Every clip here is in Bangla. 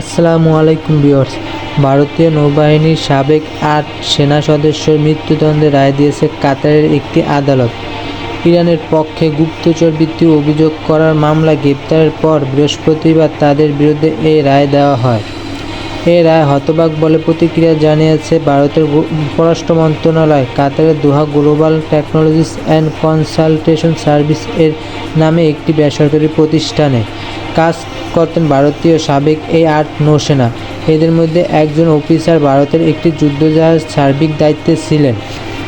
আসসালামু আলাইকুম ভিউয়ার্স। ভারতীয় নৌবাহিনীর সাবেক আট সেনা সদস্যের মৃত্যুদণ্ডের রায় দিয়েছে কাতারের একটি আদালত। ইরানের পক্ষে গুপ্তচর বৃত্তির অভিযোগ করার মামলা গ্রেপ্তারের পর বৃহস্পতিবার তাদের বিরুদ্ধে এই রায় দেওয়া হয়। এই রায় হতবাক বলে প্রতিক্রিয়া জানিয়েছে ভারতের পররাষ্ট্র মন্ত্রণালয়। কাতারের Doha global technologies and consultation service এর নামে একটি বেসরকারি প্রতিষ্ঠানে কাজ করতেন ভারতীয় সাবেক এই আট নৌসেনা। এদের মধ্যে একজন অফিসার ভারতের একটি যুদ্ধজাহাজ সার্বিক দায়িত্বে ছিলেন।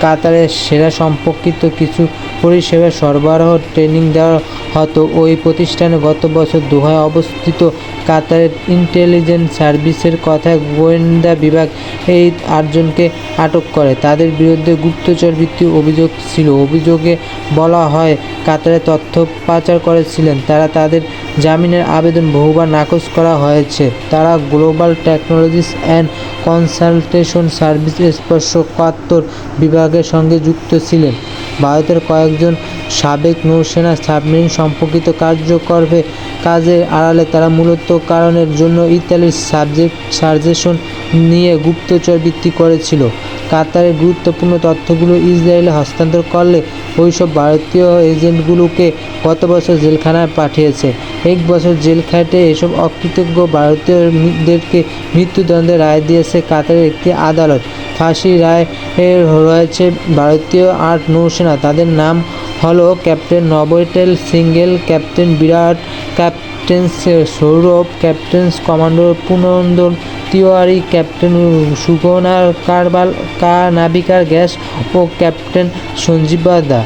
কাতারের সেরা সম্পর্কিত কিছু পরিষেবা সরবরাহ ট্রেনিং দেওয়া হতো। ওই প্রতিষ্ঠানে গত বছর দোহায় অবস্থিত কাতারের ইন্টেলিজেন্স সার্ভিসের কথা গোয়েন্দা বিভাগ এই আটজনকে আটক করে। তাদের বিরুদ্ধে গুপ্তচর ভিত্তিক অভিযোগ ছিল। অভিযোগে বলা হয়, কাতারে তথ্য পাচার করেছিলেন। তারা তাদের জামিনের আবেদন বহুবার নাকচ করা হয়েছে। তারা global technologies and consultation service স্পর্শ একাত্তর বিভাগের সঙ্গে যুক্ত ছিলেন। ভারতের কয়েকজন সাবেক নৌসেনা সাবমেরিন সম্পর্কিত কার্যকর্মে কাজের আড়ালে তারা মূলত কারণের জন্য ইতালির সাবজেক্ট সার্জেশন নিয়ে গুপ্তচর বৃত্তি করেছিল। কাতারের গুরুত্বপূর্ণ তথ্যগুলো ইসরায়েলে হস্তান্তর করলে ওইসব ভারতীয় এজেন্টগুলোকে গত বছর জেলখানায় পাঠিয়েছে। এক বছর জেল খাটে এসব অকৃতজ্ঞ ভারতীয়দেরকে মৃত্যুদণ্ডের রায় দিয়েছে কাতারের একটি আদালত। ফাঁসি রায় রয়েছে ভারতীয় আট নৌসেনা। তাদের নাম হলো ক্যাপ্টেন নবৈটেল single, captain Virat, captain Saurabh, captain commando পুনন্দন Tiwari, captain সুগনার কারবাল কা নাবিকার গ্যাস ও ক্যাপ্টেন সঞ্জীব বাদা।